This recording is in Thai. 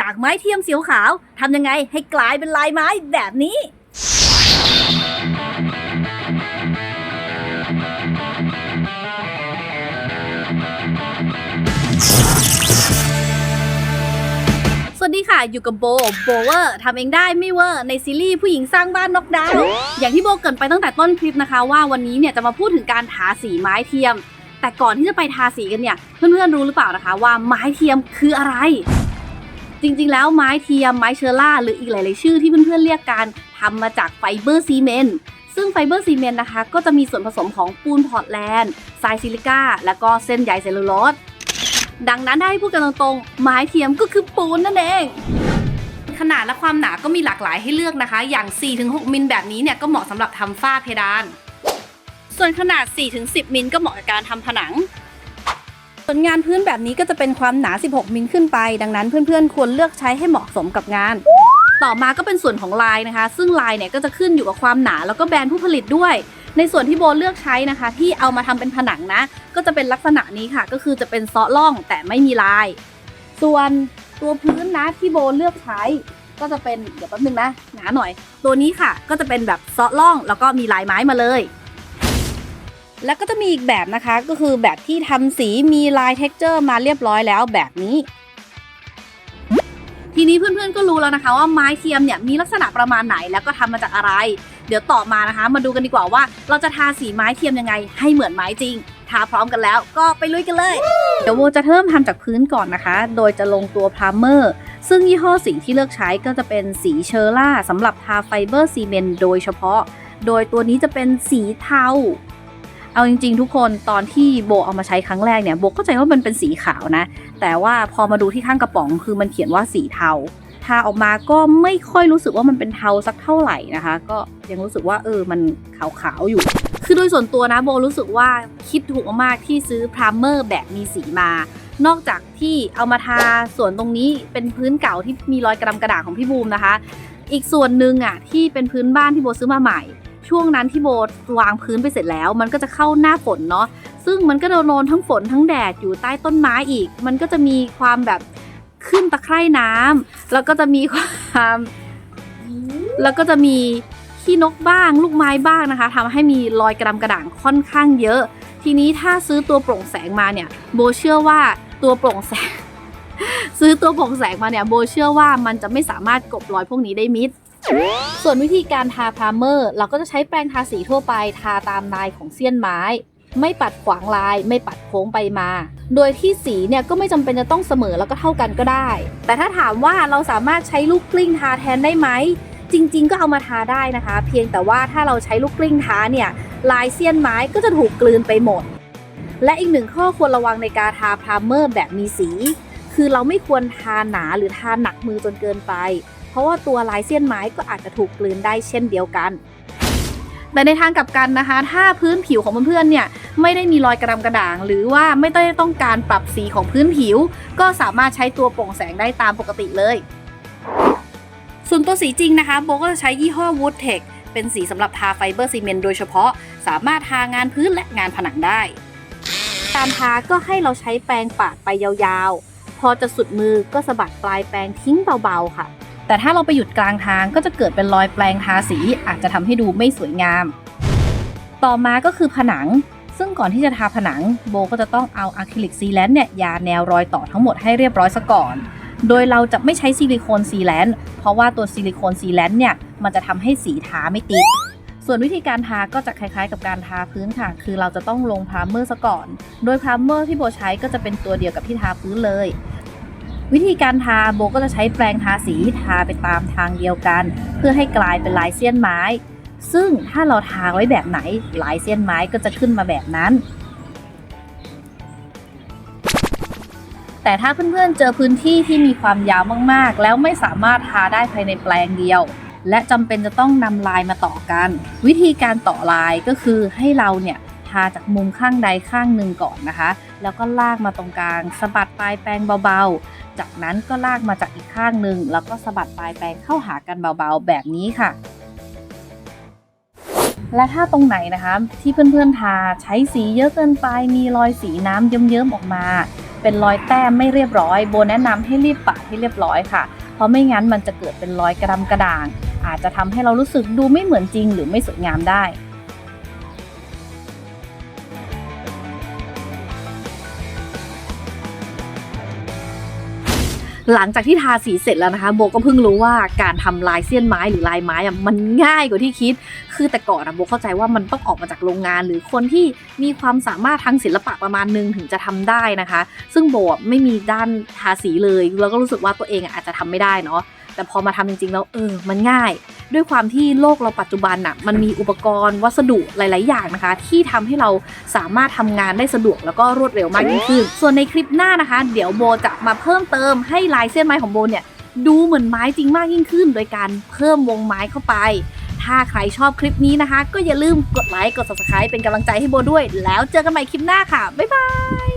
จากไม้เทียมสีขาวทำยังไงให้กลายเป็นลายไม้แบบนี้ สวัสดีค่ะ อยู่กับโบ โบเวอร์ทำเองได้ไม่เวอร์ในซีรีส์ผู้หญิงสร้างบ้านนกดาว อย่างที่โบเกินไปตั้งแต่ต้นคลิปนะคะ ว่าวันนี้เนี่ยจะมาพูดถึงการทาสีไม้เทียม แต่ก่อนที่จะไปทาสีกันเนี่ย เพื่อนๆรู้หรือเปล่านะคะว่าไม้เทียมคืออะไร จริงๆ แล้วไม้เทียมไม้เชอร่า หรืออีกหลายๆ ชื่อที่เพื่อนๆ เรียกกันทำมาจากไฟเบอร์ซีเมนต์ซึ่งไฟเบอร์ซีเมนต์นะคะ ก็จะมีส่วนผสมของปูนพอร์ตแลนด์ทรายซิลิก้า และก็เส้นใยเซลลูโลสดังนั้นถ้าให้พูดกันตรงๆ ไม้เทียมก็คือปูนนั่นเอง ขนาดและความหนาก็มีหลากหลายให้เลือกนะคะ อย่าง 4-6 มิลแบบนี้เนี่ยก็เหมาะสำหรับทำฝ้าเพดาน ส่วนขนาด 4-10 มิลก็เหมาะกับการทำผนัง ส่วนงานพื้นแบบนี้ก็จะเป็นความหนา 16 มิลขึ้นไป ดังนั้นเพื่อนๆ ควรเลือกใช้ให้เหมาะสมกับงาน ต่อมาก็เป็นส่วนของลายนะคะ ซึ่งลายเนี่ยก็จะขึ้นอยู่กับความหนาแล้วก็แบรนด์ผู้ผลิตด้วย ในส่วนที่โบเลือกใช้นะคะ ที่เอามาทำเป็นผนังนะ ก็จะเป็นลักษณะนี้ค่ะ ก็คือจะเป็นเซาะล่องแต่ไม่มีลาย ส่วนตัวพื้นนะที่โบเลือกใช้ ก็จะเป็นเดี๋ยวแป๊บนึงนะหนาหน่อย ตัวนี้ค่ะก็จะเป็นแบบเซาะล่องแล้วก็มีลายไม้มาเลย แล้วก็จะมีอีกแบบนะคะก็คือแบบที่ทำสีมีลายเท็กเจอร์มาเรียบร้อยแล้วแบบนี้ ทีนี้เพื่อนๆก็รู้แล้วนะคะว่าไม้เทียมเนี่ยมีลักษณะประมาณไหนแล้วก็ทำมาจากอะไร เดี๋ยวต่อมานะคะ มาดูกันดีกว่าว่า เราจะทาสีไม้เทียมยังไง ให้เหมือนไม้จริง ทาพร้อมกันแล้วก็ไปลุยกันเลย เดี๋ยวโบจะเริ่มทำจากพื้นก่อนนะคะ โดยจะลงตัวพรามเมอร์ซึ่งยี่ห้อสีที่เลือกใช้ก็จะเป็นสีเชอร่าสำหรับทาไฟเบอร์ซีเมนต์โดยเฉพาะ โดยตัวนี้จะเป็นสีเทา เอาจริง ๆ ทุกคนตอนที่โบเอามาใช้ครั้งแรกเนี่ยโบเข้าใจว่ามันเป็นสีขาวนะ แต่ว่าพอมาดูที่ข้างกระป๋องคือมันเขียนว่าสีเทาทาออกมาก็ไม่ค่อยรู้สึกว่ามันเป็นเทาสักเท่าไหร่นะคะ ก็ยังรู้สึกว่าเออมันขาวๆอยู่ คือโดยส่วนตัวนะโบรู้สึกว่าคิดถูกมากๆที่ซื้อพรามเมอร์แบบมีสีมานอกจากที่เอามาทาส่วนตรงนี้เป็นพื้นเก่าที่มีรอยกระดำกระดาษของพี่บูมนะคะ อีกส่วนหนึ่งอะที่เป็นพื้นบ้านที่โบซื้อมาใหม่ ช่วงนั้นที่โบวางพื้นไปเสร็จแล้ว มันก็จะเข้าหน้าฝนเนาะซึ่งมันก็โดนทั้งฝนทั้งแดดอยู่ใต้ต้นไม้อีก มันก็จะมีความแบบขึ้นตะไคร่น้ำแล้วก็จะมีความแล้วก็จะมีขี้นกบ้างลูกไม้บ้างนะคะทำให้มีรอยกระดำกระด่างค่อนข้างเยอะ ทีนี้ถ้าซื้อตัวโปร่งแสงมาเนี่ย โบเชื่อว่าตัวโปร่งแสง ซื้อตัวโปร่งแสงมาเนี่ยโบเชื่อว่ามันจะไม่สามารถกบรอยพวกนี้ได้มิด ส่วนวิธีการทาพาเมอร์ เราก็จะใช้แปรงทาสีทั่วไปทาตามลายของเสี้ยนไม้ ไม่ปัดขวางลาย ไม่ปัดโค้งไปมา โดยที่สีเนี่ยก็ไม่จำเป็นจะต้องเสมอแล้วก็เท่ากันก็ได้ แต่ถ้าถามว่าเราสามารถใช้ลูกกลิ้งทาแทนได้ไหมจริง ๆ ก็เอามาทาได้นะคะ เพียงแต่ว่าถ้าเราใช้ลูกกลิ้งทาเนี่ยลายเสี้ยนไม้ก็จะถูกกลืนไปหมด และอีกหนึ่งข้อควรระวังในการทาพรามเมอร์แบบมีสี คือเราไม่ควรทาหนาหรือทาหนักมือจนเกินไป เพราะว่าตัวลายเสี้ยนไม้ก็อาจจะถูกกลืนได้เช่นเดียวกัน แต่ในทางกลับกันนะคะ ถ้าพื้นผิวของเพื่อนๆเนี่ยไม่ได้มีรอยกระดำกระด่าง หรือว่าไม่ได้ต้องการปรับสีของพื้นผิว ก็สามารถใช้ตัวโปร่งแสงได้ตามปกติเลย ส่วนตัวสีจริงนะคะโบก็จะใช้ยี่ห้อ Woodtech เป็นสีสำหรับทาไฟเบอร์ซีเมนต์โดยเฉพาะ สามารถทางานพื้นและงานผนังได้ การทาก็ให้เราใช้แปรงปาดไปยาวๆ พอจะสุดมือก็สะบัดปลายแปรงทิ้งเบาๆค่ะ แต่ถ้าเราไปหยุดกลางทางก็จะเกิดเป็นรอยแปลงทาสี อาจจะทำให้ดูไม่สวยงาม ต่อมาก็คือผนัง ซึ่งก่อนที่จะทาผนังโบก็จะต้องเอาอะคริลิกซีแลนต์เนี่ยยาแนวรอยต่อทั้งหมดให้เรียบร้อยซะก่อน โดยเราจะไม่ใช้ซิลิโคนซีแลนต์เพราะว่าตัวซิลิโคนซีแลนต์เนี่ยมันจะทำให้สีทาไม่ติดส่วนวิธีการทาก็จะคล้ายๆ กับการทาพื้นค่ะ คือเราจะต้องลงพรามเมอร์ซะก่อน โดยพรามเมอร์ที่โบใช้ก็จะเป็นตัวเดียวกับที่ทาพื้นเลย วิธีการทาโบก็จะใช้แปรงทาสีทาไปตามทางเดียวกัน เพื่อให้กลายเป็นลายเสี้ยนไม้ ซึ่งถ้าเราทาไว้แบบไหนลายเสี้ยนไม้ก็จะขึ้นมาแบบนั้น แต่ถ้าเพื่อนๆเจอพื้นที่ที่มีความยาวมากๆ แล้วไม่สามารถทาได้ภายในแปลงเดียว และจำเป็นจะต้องนำลายมาต่อกัน วิธีการต่อลายก็คือให้เราเนี่ย ทาจากมุมข้างใดข้างหนึ่งก่อนนะคะ แล้วก็ลากมาตรงกลางสะบัดปลายแปรงเบาๆ จากนั้นก็ลากมาจากอีกข้างหนึ่งแล้วก็สะบัดปลายแปรงเข้าหากันเบาๆ แบบนี้ค่ะและถ้าตรงไหนนะคะที่เพื่อนๆทาใช้สีเยอะเกินไปมีรอยสีน้ำเยิ้มๆออกมา เป็นรอยแต้มไม่เรียบร้อย โบแนะนำให้รีบปะให้เรียบร้อยค่ะ เพราะไม่งั้นมันจะเกิดเป็นรอยกระดำกระด่าง อาจจะทำให้เรารู้สึกดูไม่เหมือนจริงหรือไม่สวยงามได้ หลังจากที่ทาสีเสร็จแล้วนะคะ โบก็เพิ่งรู้ว่าการทำลายเสี้ยนไม้หรือลายไม้อะมันง่ายกว่าที่คิด คือแต่ก่อนอะโบเข้าใจว่ามันต้องออกมาจากโรงงาน หรือคนที่มีความสามารถทางศิลปะประมาณนึงถึงจะทำได้นะคะ ซึ่งโบไม่มีด้านทาสีเลย แล้วก็รู้สึกว่าตัวเองอะอาจจะทำไม่ได้เนาะแต่พอมาทำจริงๆแล้วเออมันง่าย ด้วยความที่โลกเราปัจจุบันน่ะมันมีอุปกรณ์วัสดุหลาย ๆ อย่างนะคะ ที่ทำให้เราสามารถทำงานได้สะดวกแล้วก็รวดเร็วมากยิ่งขึ้น ส่วนในคลิปหน้านะคะ เดี๋ยวโบจะมาเพิ่มเติมให้ลายเส้นไม้ของโบเนี่ยดูเหมือนไม้จริงมากยิ่งขึ้น โดยการเพิ่มวงไม้เข้าไป ถ้าใครชอบคลิปนี้นะคะ ก็อย่าลืมกดไลค์กด subscribe เป็นกำลังใจให้โบด้วย แล้วเจอกันใหม่คลิปหน้าค่ะ บ๊ายบาย